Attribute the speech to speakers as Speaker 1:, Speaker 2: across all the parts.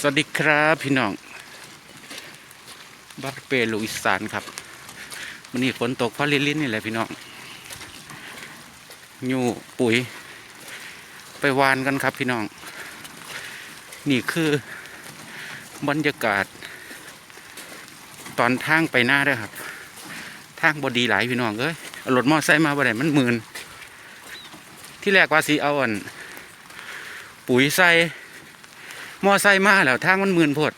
Speaker 1: สวัสดีครับพี่น้องบ้านเปลูอีสานครับวันนี้ฝนตกเพราะลิ้นนี่แหละพี่น้องอยู่ปุ๋ย ไปวานกันครับพี่น้อง นี่คือบรรยากาศ ตอนทางไปหน้าด้วยครับ ทางบอดีหลายพี่น้องเอ้ยเอารถมอไซค์มาบ่ได้มันหมื่นที่แรกว่าสีเอาอันปุ๋ยใส่ มอไซค์มาแล้วทางมันมื่นพด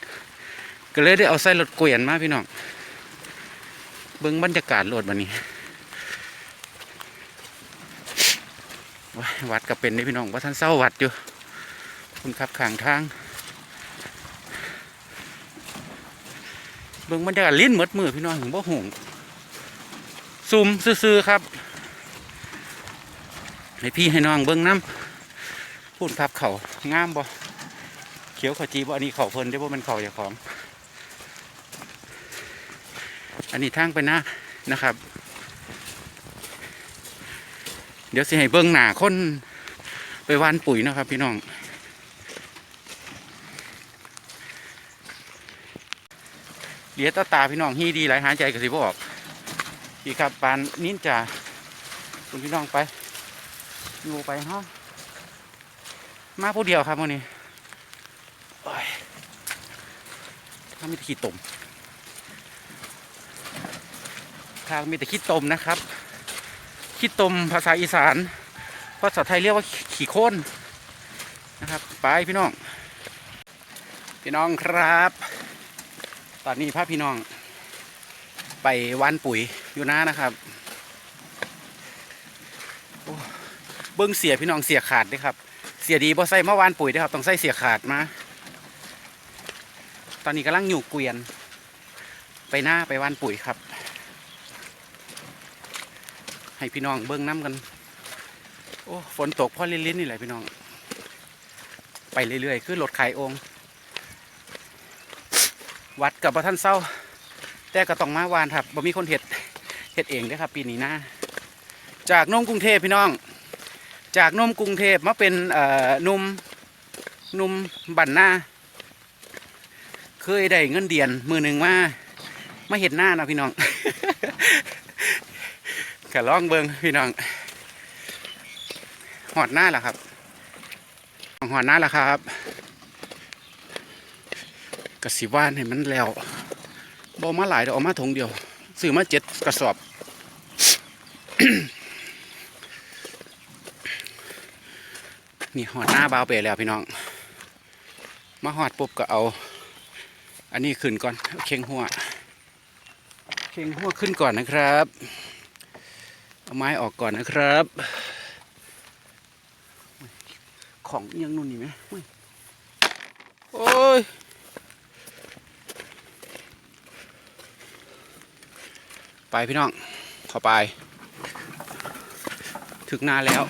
Speaker 1: ก็เลยได้เอาใส่รถเกวียนมาพี่น้องเบิ่งบรรยากาศรถบันนี้วัดก็เป็นนี่พี่น้องว่าท่านเศร้าวัดอยู่คุณขับข้างทางเบิ่งบรรยากาศลิ้นหมดมือพี่น้องถึงบ่หงซุ่มซื่อครับให้พี่ให้น้องเบิ่งน้ำพูดพับเขางามบ่ เขียวขจีบ่อันนี้เขาเพลินได้บ่มันเขาอย่าของ อันนี้ทางไปหน้านะครับ เดี๋ยวสิให้เบิ้งหน้าค้นไปวานปุ๋ยนะครับ พี่น้องเหลียตาตาพี่น้องฮีดีหลายหายใจกับสิบออกพี่ครับปานนินจาคุณพี่น้องไปอยู่ไปเฮามาผู้เดียวครับวันนี้ โอ้ยทาง มีแต่ขี้ตม ทางมีแต่ขี้ตมนะครับขี้ตมภาษาอีสานภาษาไทยเรียกว่าขี้โค่นนะครับ ไปพี่น้อง พี่น้องครับ ตอนนี้พาพี่น้อง ไปวานปุ๋ยอยู่นะนะครับเบิ้งเสียพี่น้องเสียขาดด้วยครับ เสียดีบ่ใส่เมาวานปุ๋ยด้วยครับ ต้องใส่เสียขาดมา อนนี้กำลังอยู่เกวียน ไปหน้าไปว่านปุ๋ยครับ ให้พี่น้องเบิ้งน้ำกัน โอ้ฝนตกพราะลิ้นๆนี่แหละพี่น้อง ไปเรื่อยๆคือรถขายองค์ วัดกับพระท่านเศร้า แต่ก็ต้องมาวานครับบ่มีคนเห็ดเห็ดเองเด้อครับ ปีนี้นะจากนมกรุงเทพพี่น้อง จากนมกรุงเทพมาเป็นเอ่อนุ่มนุ่มบันหน้า เคยได้เงินเดือนมือหนึ่งมาไมาเห็นหน้านะพี่น้องก็ลองเบิงพี่น้องหอดหน้าแหละครับหอดหน้าแหละครับกะสิว่านให้มันแล้วบอมาหลายเดี๋ยวเอามาถงเดียวซื้อมาเจ็ดกระสอบนี่หอดหน้าบาวเปแล้วพี่น้อง มาหอดปุ๊บก็เอา อันนี้ขึ้นก่อนเข่งหัวเข่งหัวขึ้นก่อนนะครับเอาไม้ออกก่อนนะครับของอิหยังนู่นนี่ไหมโอ้ยไปพี่น้องข้าไป ถึงหน้าแล้ว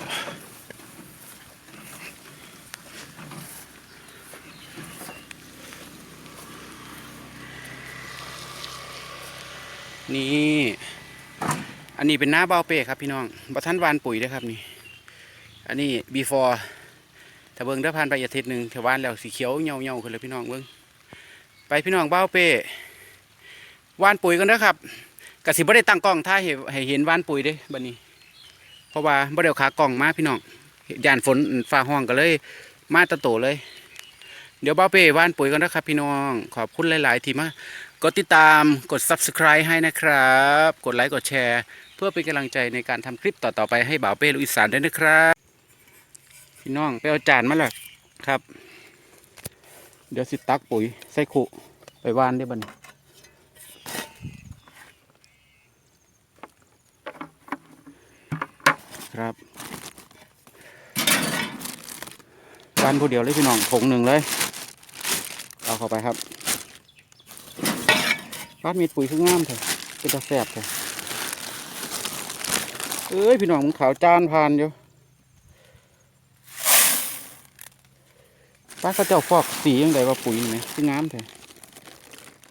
Speaker 1: นี่อันนี้เป็นหน้าเบาเป้ครับพี่น้องบัทันวานปุ๋ยนะครับนี่ อันนี้ before ถ้าเบิ้งถ้าผ่านไปอาทิตย์หนึ่งถ้าวานแล้วสีเขียวเหี่ยวเหี่ยวขึ้นเลยพี่น้องเบิ้งไปพี่น้องเบาเป้วานปุ๋ยกันนะครับกระสิบ่ได้ตั้งกล้องถ่าให้เห็นวานปุ๋ยเด้บัดนี้ เพราะว่าบ่ได้เอาขากล้องมาพี่น้องยานฝนฟ้าห้องก็เลย มาตะโตเลย เดี๋ยวเบาเป้วานปุ๋ยกันนะครับพี่น้อง ขอบคุณหลาย ๆ ที่มา กดติดตามกด subscribe ให้นะครับ กดไลค์กดแชร์ เพื่อเป็นกำลังใจในการทำคลิปต่อๆไปให้บ่าวเป้ลูกอีสานด้วยนะครับ พี่น้องไปเอาจานมาแล้วครับ เดี๋ยวสิตักปุ๋ยใส่ขุไปว่านได้บันครับว่านผู้เดียวเลยพี่น้องผงหนึ่งเลย เอาเข้าไปครับ บ้านมีปุ๋ยคืองามเถอะเป็นตาแสบเถอะเอ้ย พี่น้องมึงขาวจานผ่านอยู่ป้าเขาเจ้าฟอกสียังไงว่าปุ๋ยไหมคืองามเถอะ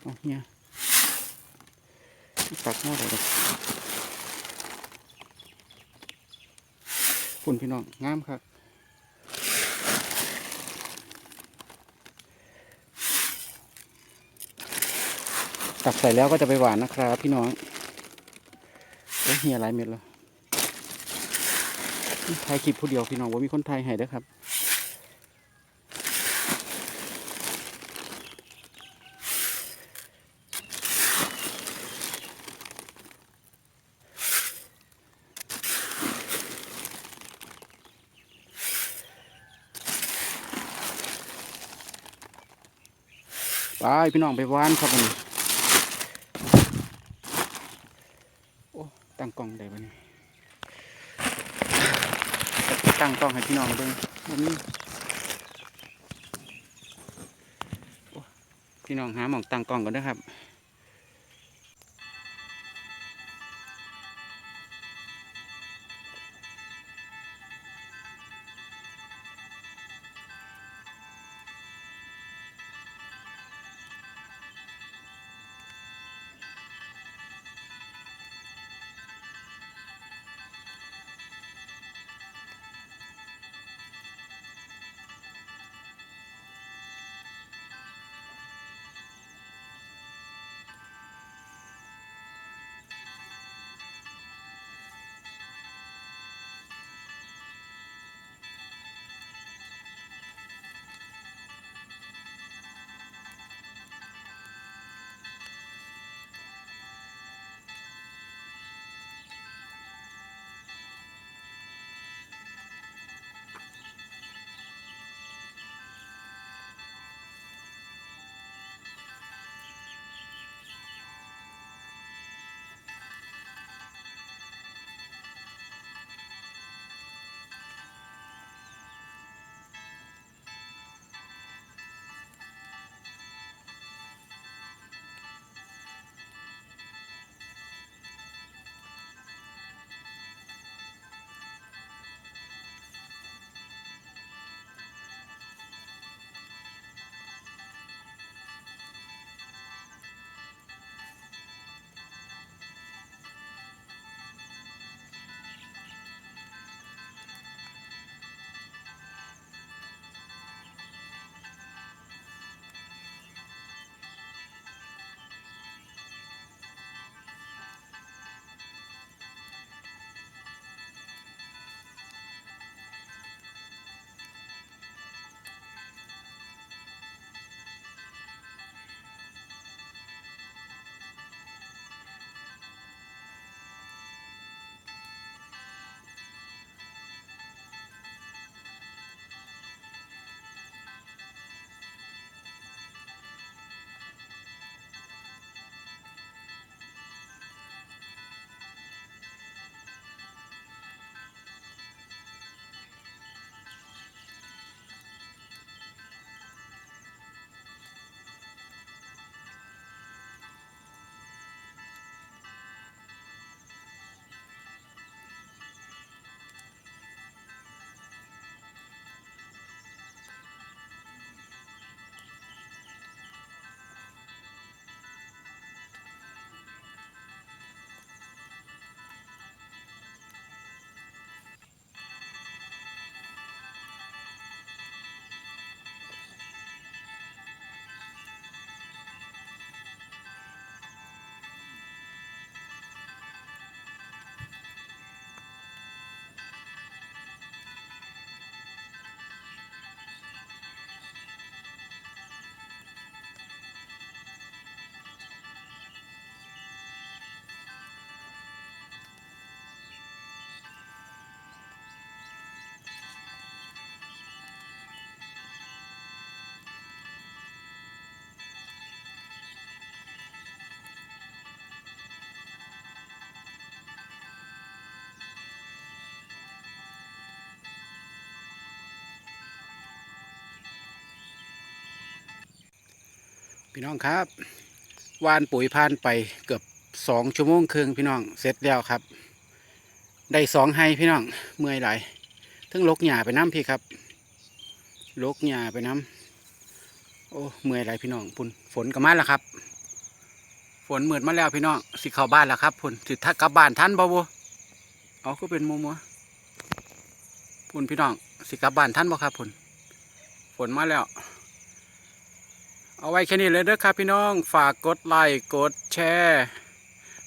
Speaker 1: เอาเนี่ยตักหม้อเลยคุณพี่น้องงามครับ ตักใส่แล้วก็จะไปหวานนะครับ พี่น้องเอ้เฮียหลายเม็ดแล้วถ่ายคลิปผู้เดียวพี่น้องว่ามีคนไทยให้ด้อครับไปพี่น้องไปหวานครับวันนี้โอ้ ตั้งกล้องได้ปะเนี่ยตั้งกล้องให้พี่น้องเบิ้งวันนี้พี่น้องหาหมองตั้งกล้องกันนะครับ พี่น้องครับวานปุ๋ยผ่านไปเกือบสองชั่วโมงครึ่งพี่น้องเสร็จแล้วครับ ได้สองให้พี่น้องเมื่อยหลายทึ่งลกหญ้าไปน้ำพี่ครับ ลกหญ้าไปน้ำโอ้เมื่อยหลายพี่น้องพุ่นฝนก็มาแล้วครับ ฝนเหมือนมาแล้วพี่น้องสิเข้าบ้านแล้วครับพุ่นสิทักกลับบ้านทันบ่บ่เอาก็เป็นมัวมัวพุ่นพี่น้องสิกลับบ้านทันบ่ครับพุ่นฝนมาแล้ว เอาไว้แค่นี้เลยเด้อครับพี่น้อง ฝากกดไลค์กดแชร์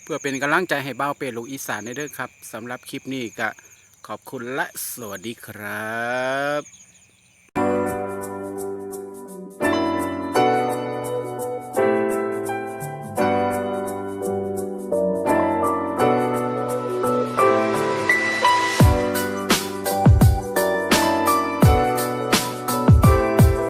Speaker 1: เพื่อเป็นกำลังใจให้เบ้าเป็ดลูกอีสานเด้อครับสำหรับคลิปนี้ก็ขอบคุณและสวัสดีครับ